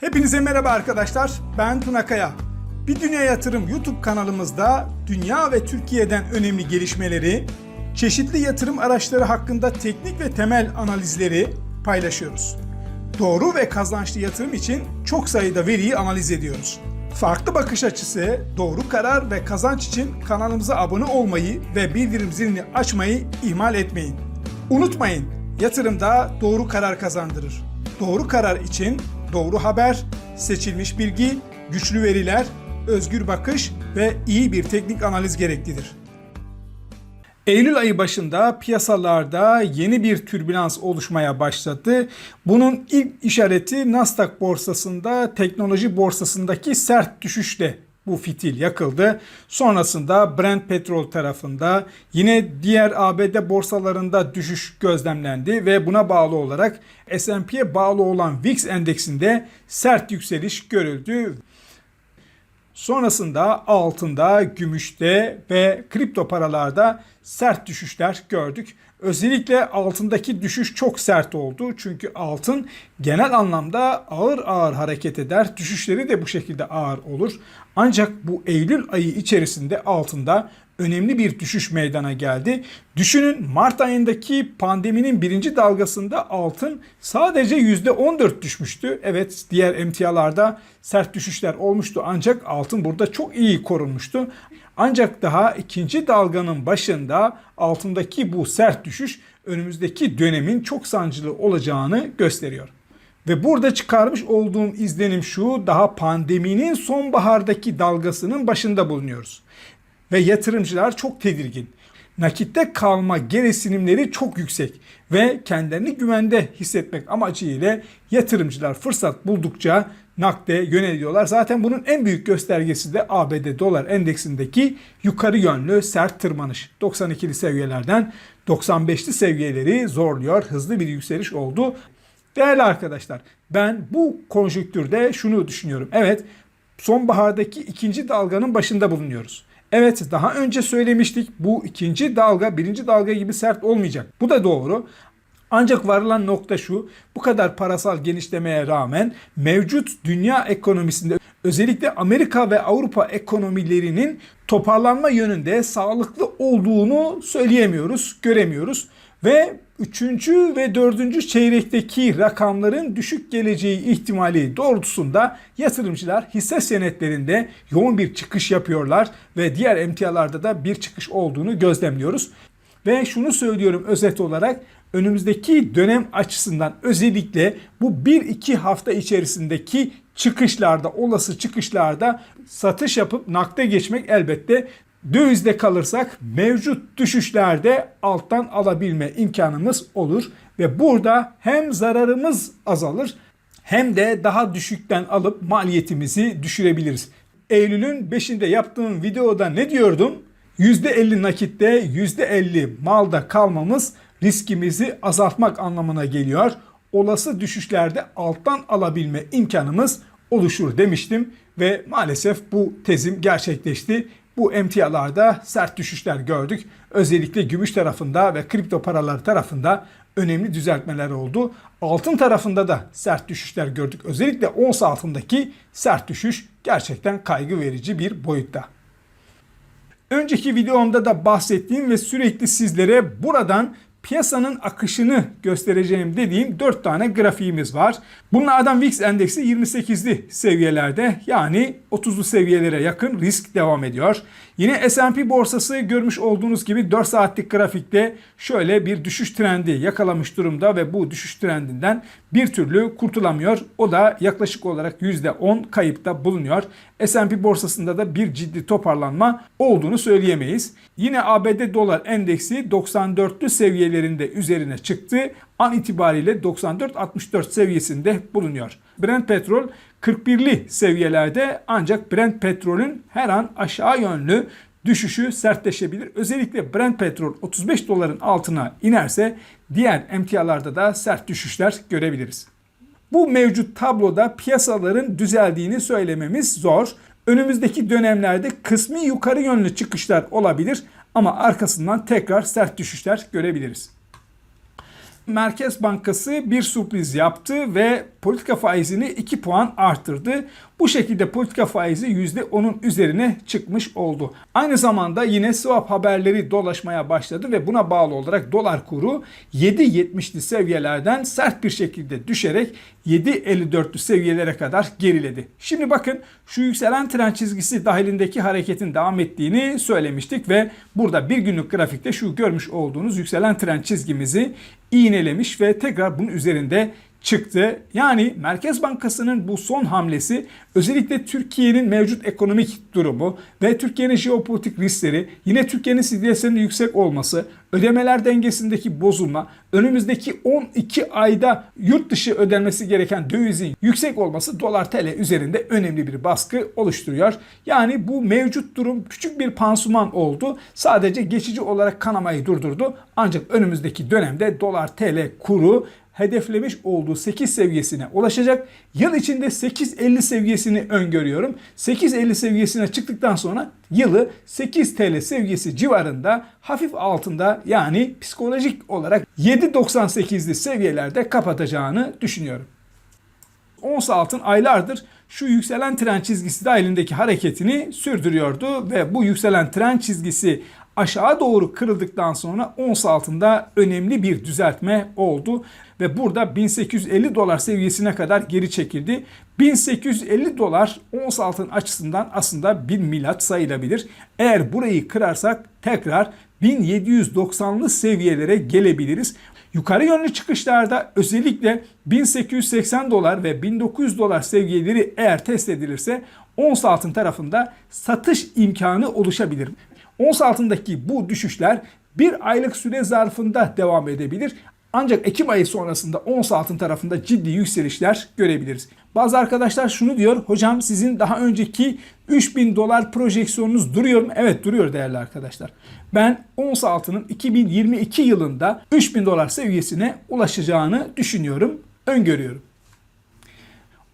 Hepinize merhaba arkadaşlar. Ben Tuna Kaya. Bir Dünya Yatırım YouTube kanalımızda dünya ve Türkiye'den önemli gelişmeleri, çeşitli yatırım araçları hakkında teknik ve temel analizleri paylaşıyoruz. Doğru ve kazançlı yatırım için çok sayıda veriyi analiz ediyoruz. Farklı bakış açısı, doğru karar ve kazanç için kanalımıza abone olmayı ve bildirim zilini açmayı ihmal etmeyin. Unutmayın, yatırımda doğru karar kazandırır. Doğru karar için doğru haber, seçilmiş bilgi, güçlü veriler, özgür bakış ve iyi bir teknik analiz gereklidir. Eylül ayı başında piyasalarda yeni bir türbülans oluşmaya başladı. Bunun ilk işareti Nasdaq borsasında teknoloji borsasındaki sert düşüşle bu fitil yakıldı. Sonrasında Brent petrol tarafında yine diğer ABD borsalarında düşüş gözlemlendi ve buna bağlı olarak S&P'ye bağlı olan VIX endeksinde sert yükseliş görüldü. Sonrasında altında, gümüşte ve kripto paralarda sert düşüşler gördük. Özellikle altındaki düşüş çok sert oldu. Çünkü altın genel anlamda ağır ağır hareket eder. Düşüşleri de bu şekilde ağır olur. Ancak bu Eylül ayı içerisinde altında önemli bir düşüş meydana geldi. Düşünün Mart ayındaki pandeminin birinci dalgasında altın sadece %14 düşmüştü. Evet diğer emtialarda sert düşüşler olmuştu ancak altın burada çok iyi korunmuştu. Ancak daha ikinci dalganın başında altındaki bu sert düşüş önümüzdeki dönemin çok sancılı olacağını gösteriyor. Ve burada çıkarmış olduğum izlenim şu, daha pandeminin sonbahardaki dalgasının başında bulunuyoruz. Ve yatırımcılar çok tedirgin. Nakitte kalma gereksinimleri çok yüksek ve kendilerini güvende hissetmek amacıyla yatırımcılar fırsat buldukça nakde yöneliyorlar. Zaten bunun en büyük göstergesi de ABD dolar endeksindeki yukarı yönlü sert tırmanış. 92'li seviyelerden 95'li seviyeleri zorluyor. Hızlı bir yükseliş oldu. Değerli arkadaşlar ben bu konjüktürde şunu düşünüyorum. Evet sonbahardaki ikinci dalganın başında bulunuyoruz. Evet daha önce söylemiştik bu ikinci dalga birinci dalga gibi sert olmayacak. Bu da doğru. Ancak varılan nokta şu, bu kadar parasal genişlemeye rağmen mevcut dünya ekonomisinde özellikle Amerika ve Avrupa ekonomilerinin toparlanma yönünde sağlıklı olduğunu söyleyemiyoruz, göremiyoruz. Ve üçüncü ve dördüncü çeyrekteki rakamların düşük geleceği ihtimali doğrultusunda yatırımcılar hisse senetlerinde yoğun bir çıkış yapıyorlar ve diğer emtialarda da bir çıkış olduğunu gözlemliyoruz. Ve şunu söylüyorum özet olarak önümüzdeki dönem açısından özellikle bu 1-2 hafta içerisindeki çıkışlarda, olası çıkışlarda satış yapıp nakde geçmek elbette dövizde kalırsak mevcut düşüşlerde alttan alabilme imkanımız olur ve burada hem zararımız azalır hem de daha düşükten alıp maliyetimizi düşürebiliriz. Eylül'ün 5'inde yaptığım videoda ne diyordum? %50 nakitte %50 malda kalmamız riskimizi azaltmak anlamına geliyor. Olası düşüşlerde alttan alabilme imkanımız oluşur demiştim ve maalesef bu tezim gerçekleşti. Bu emtialarda sert düşüşler gördük. Özellikle gümüş tarafında ve kripto paralar tarafında önemli düzeltmeler oldu. Altın tarafında da sert düşüşler gördük. Özellikle ons altındaki sert düşüş gerçekten kaygı verici bir boyutta. Önceki videomda da bahsettiğim ve sürekli sizlere buradan piyasanın akışını göstereceğim dediğim 4 tane grafiğimiz var. Bunlardan VIX endeksi 28'li seviyelerde yani 30'lu seviyelere yakın risk devam ediyor. Yine S&P borsası görmüş olduğunuz gibi 4 saatlik grafikte şöyle bir düşüş trendi yakalamış durumda ve bu düşüş trendinden bir türlü kurtulamıyor. O da yaklaşık olarak %10 kayıpta bulunuyor. S&P borsasında da bir ciddi toparlanma olduğunu söyleyemeyiz. Yine ABD dolar endeksi 94'lü seviyelerinde üzerine çıktı. An itibariyle 94-64 seviyesinde bulunuyor. Brent petrol 41'li seviyelerde ancak Brent petrolün her an aşağı yönlü düşüşü sertleşebilir. Özellikle Brent petrol 35 doların altına inerse diğer emtialarda da sert düşüşler görebiliriz. Bu mevcut tabloda piyasaların düzeldiğini söylememiz zor. Önümüzdeki dönemlerde kısmi yukarı yönlü çıkışlar olabilir ama arkasından tekrar sert düşüşler görebiliriz. Merkez Bankası bir sürpriz yaptı ve politika faizini 2 puan arttırdı. Bu şekilde politika faizi %10'un üzerine çıkmış oldu. Aynı zamanda yine swap haberleri dolaşmaya başladı ve buna bağlı olarak dolar kuru 7.70'li seviyelerden sert bir şekilde düşerek 7.54'lü seviyelere kadar geriledi. Şimdi bakın şu yükselen trend çizgisi dahilindeki hareketin devam ettiğini söylemiştik ve burada bir günlük grafikte şu görmüş olduğunuz yükselen trend çizgimizi iğnelemiş ve tekrar bunun üzerinde çıktı. Yani Merkez Bankası'nın bu son hamlesi özellikle Türkiye'nin mevcut ekonomik durumu ve Türkiye'nin jeopolitik riskleri, yine Türkiye'nin CDS'inin yüksek olması, ödemeler dengesindeki bozulma, önümüzdeki 12 ayda yurt dışı ödenmesi gereken dövizin yüksek olması dolar TL üzerinde önemli bir baskı oluşturuyor. Yani bu mevcut durum küçük bir pansuman oldu. Sadece geçici olarak kanamayı durdurdu. Ancak önümüzdeki dönemde dolar TL kuru hedeflemiş olduğu 8 seviyesine ulaşacak. Yıl içinde 8.50 seviyesini öngörüyorum. 8.50 seviyesine çıktıktan sonra yılı 8 TL seviyesi civarında hafif altında yani psikolojik olarak 7.98'li seviyelerde kapatacağını düşünüyorum. Ons altın aylardır şu yükselen trend çizgisi dahilindeki hareketini sürdürüyordu ve bu yükselen trend çizgisi aşağı doğru kırıldıktan sonra ons altında önemli bir düzeltme oldu ve burada 1850 dolar seviyesine kadar geri çekildi. 1850 dolar ons altın açısından aslında bir milat sayılabilir. Eğer burayı kırarsak tekrar 1790'lı seviyelere gelebiliriz. Yukarı yönlü çıkışlarda özellikle 1880 dolar ve 1900 dolar seviyeleri eğer test edilirse ons altın tarafında satış imkanı oluşabilir. Ons altındaki bu düşüşler bir aylık süre zarfında devam edebilir. Ancak Ekim ayı sonrasında ons altın tarafında ciddi yükselişler görebiliriz. Bazı arkadaşlar şunu diyor. Hocam sizin daha önceki 3000 dolar projeksiyonunuz duruyor mu? Evet duruyor değerli arkadaşlar. Ben ons altının 2022 yılında 3000 dolar seviyesine ulaşacağını düşünüyorum, öngörüyorum.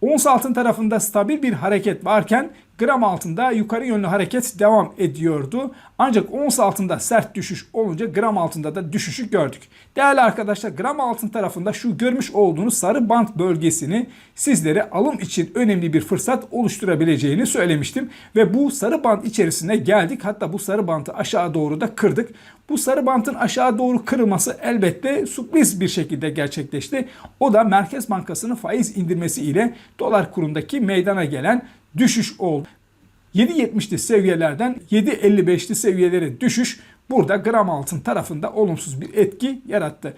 Ons altın tarafında stabil bir hareket varken gram altında yukarı yönlü hareket devam ediyordu. Ancak ons altında sert düşüş olunca gram altında da düşüşü gördük. Değerli arkadaşlar gram altın tarafında şu görmüş olduğunuz sarı bant bölgesini sizlere alım için önemli bir fırsat oluşturabileceğini söylemiştim. Ve bu sarı bant içerisine geldik. Hatta bu sarı bantı aşağı doğru da kırdık. Bu sarı bantın aşağı doğru kırılması elbette sürpriz bir şekilde gerçekleşti. O da Merkez Bankası'nın faiz indirmesi ile dolar kurundaki meydana gelen düşüş oldu. 7.70'li seviyelerden 7.55'li seviyelere düşüş burada gram altın tarafında olumsuz bir etki yarattı.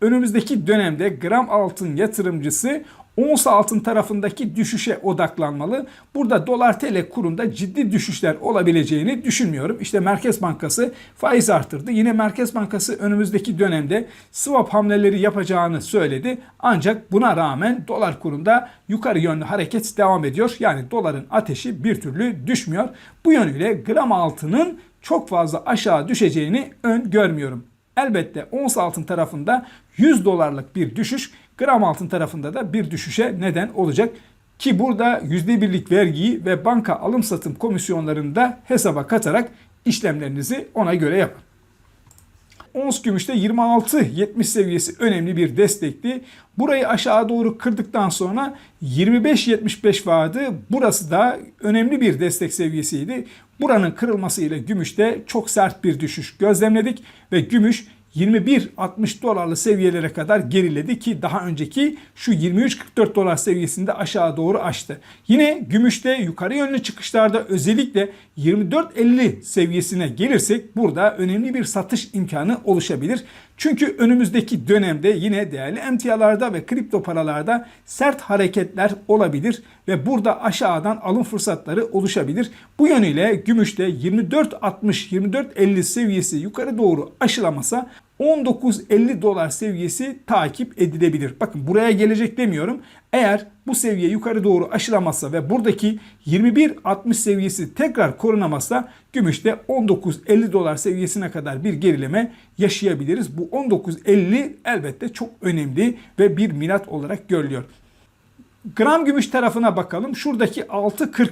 Önümüzdeki dönemde gram altın yatırımcısı ons altın tarafındaki düşüşe odaklanmalı. Burada dolar TL kurunda ciddi düşüşler olabileceğini düşünmüyorum. İşte Merkez Bankası faiz arttırdı. Yine Merkez Bankası önümüzdeki dönemde swap hamleleri yapacağını söyledi. Ancak buna rağmen dolar kurunda yukarı yönlü hareket devam ediyor. Yani doların ateşi bir türlü düşmüyor. Bu yönüyle gram altının çok fazla aşağı düşeceğini öngörmüyorum. Elbette ons altın tarafında 100 dolarlık bir düşüş gram altın tarafında da bir düşüşe neden olacak. Ki burada %1'lik vergiyi ve banka alım satım komisyonlarını da hesaba katarak işlemlerinizi ona göre yapın. Ons gümüşte 26.70 seviyesi önemli bir destekti. Burayı aşağı doğru kırdıktan sonra 25.75 vardı. Burası da önemli bir destek seviyesiydi. Buranın kırılması ile gümüşte çok sert bir düşüş gözlemledik ve gümüş 21.60 dolarlı seviyelere kadar geriledi ki daha önceki şu 23.44 dolar seviyesinde aşağı doğru açtı. Yine gümüşte yukarı yönlü çıkışlarda özellikle 24.50 seviyesine gelirsek burada önemli bir satış imkanı oluşabilir. Çünkü önümüzdeki dönemde yine değerli emtialarda ve kripto paralarda sert hareketler olabilir ve burada aşağıdan alım fırsatları oluşabilir. Bu yönüyle gümüşte 24.60-24.50 seviyesi yukarı doğru aşılamasa 19.50 dolar seviyesi takip edilebilir. Bakın buraya gelecek demiyorum. Eğer bu seviye yukarı doğru aşılamazsa ve buradaki 21.60 seviyesi tekrar korunamazsa gümüşte 19.50 dolar seviyesine kadar bir gerileme yaşayabiliriz. Bu 19.50 elbette çok önemli ve bir minat olarak görülüyor. Gram gümüş tarafına bakalım. Şuradaki 6.40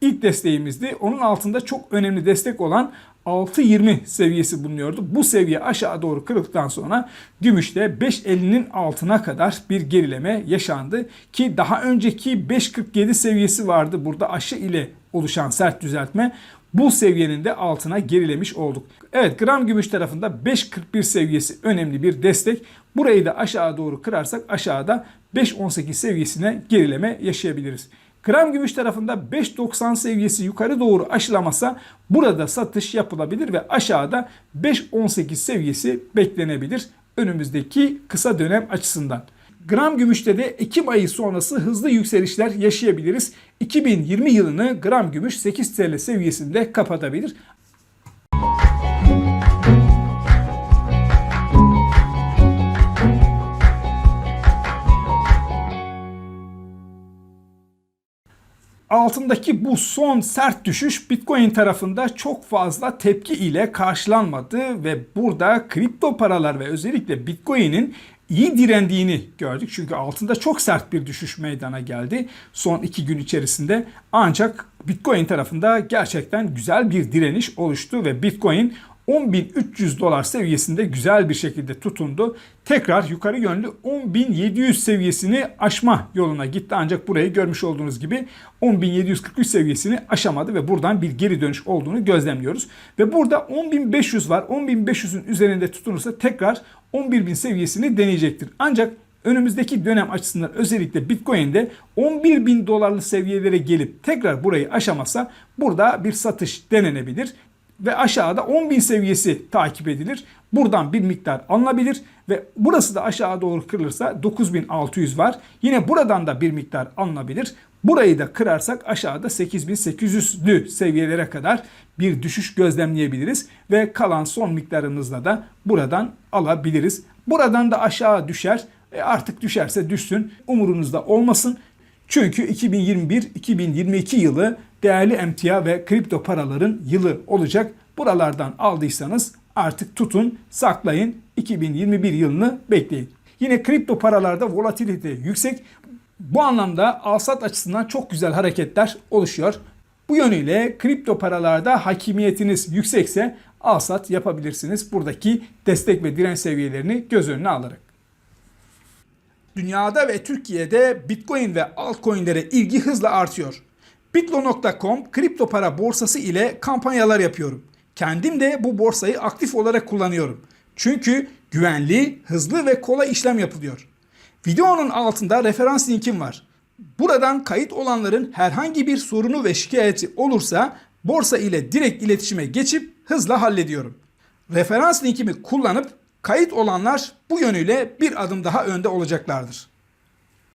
ilk desteğimizdi. Onun altında çok önemli destek olan 6.20 seviyesi bulunuyordu. Bu seviye aşağı doğru kırıldıktan sonra gümüşte 5.50'nin altına kadar bir gerileme yaşandı. Ki daha önceki 5.47 seviyesi vardı burada aşı ile oluşan sert düzeltme. Bu seviyenin de altına gerilemiş olduk. Evet gram gümüş tarafında 5.41 seviyesi önemli bir destek. Burayı da aşağı doğru kırarsak aşağıda 5.18 seviyesine gerileme yaşayabiliriz. Gram gümüş tarafında 5.90 seviyesi yukarı doğru aşılamasa burada satış yapılabilir ve aşağıda 5.18 seviyesi beklenebilir önümüzdeki kısa dönem açısından. Gram gümüşte de Ekim ayı sonrası hızlı yükselişler yaşayabiliriz. 2020 yılını gram gümüş 8 TL seviyesinde kapatabilir. Altındaki bu son sert düşüş Bitcoin tarafında çok fazla tepki ile karşılanmadı ve burada kripto paralar ve özellikle Bitcoin'in iyi direndiğini gördük. Çünkü altında çok sert bir düşüş meydana geldi son iki gün içerisinde. Ancak Bitcoin tarafında gerçekten güzel bir direniş oluştu ve Bitcoin 10.300 dolar seviyesinde güzel bir şekilde tutundu. Tekrar yukarı yönlü 10.700 seviyesini aşma yoluna gitti. Ancak burayı görmüş olduğunuz gibi 10.743 seviyesini aşamadı ve buradan bir geri dönüş olduğunu gözlemliyoruz. Ve burada 10.500 var. 10.500'ün üzerinde tutunursa tekrar 11.000 seviyesini deneyecektir. Ancak önümüzdeki dönem açısından özellikle Bitcoin'de 11 bin dolarlı seviyelere gelip tekrar burayı aşamazsa burada bir satış denenebilir ve aşağıda 10.000 seviyesi takip edilir. Buradan bir miktar alınabilir ve burası da aşağı doğru kırılırsa 9600 var. Yine buradan da bir miktar alınabilir. Burayı da kırarsak aşağıda 8800'lü seviyelere kadar bir düşüş gözlemleyebiliriz ve kalan son miktarımızla da buradan alabiliriz. Buradan da aşağı düşer. E artık düşerse düşsün. Umurunuzda olmasın. Çünkü 2021-2022 yılı değerli emtia ve kripto paraların yılı olacak. Buralardan aldıysanız artık tutun, saklayın. 2021 yılını bekleyin. Yine kripto paralarda volatilite yüksek. Bu anlamda alsat açısından çok güzel hareketler oluşuyor. Bu yönüyle kripto paralarda hakimiyetiniz yüksekse alsat yapabilirsiniz. Buradaki destek ve direnç seviyelerini göz önüne alarak. Dünyada ve Türkiye'de Bitcoin ve altcoin'lere ilgi hızla artıyor. Bitlo.com kripto para borsası ile kampanyalar yapıyorum. Kendim de bu borsayı aktif olarak kullanıyorum. Çünkü güvenli, hızlı ve kolay işlem yapılıyor. Videonun altında referans linkim var. Buradan kayıt olanların herhangi bir sorunu ve şikayeti olursa borsa ile direkt iletişime geçip hızla hallediyorum. Referans linkimi kullanıp kayıt olanlar bu yönüyle bir adım daha önde olacaklardır.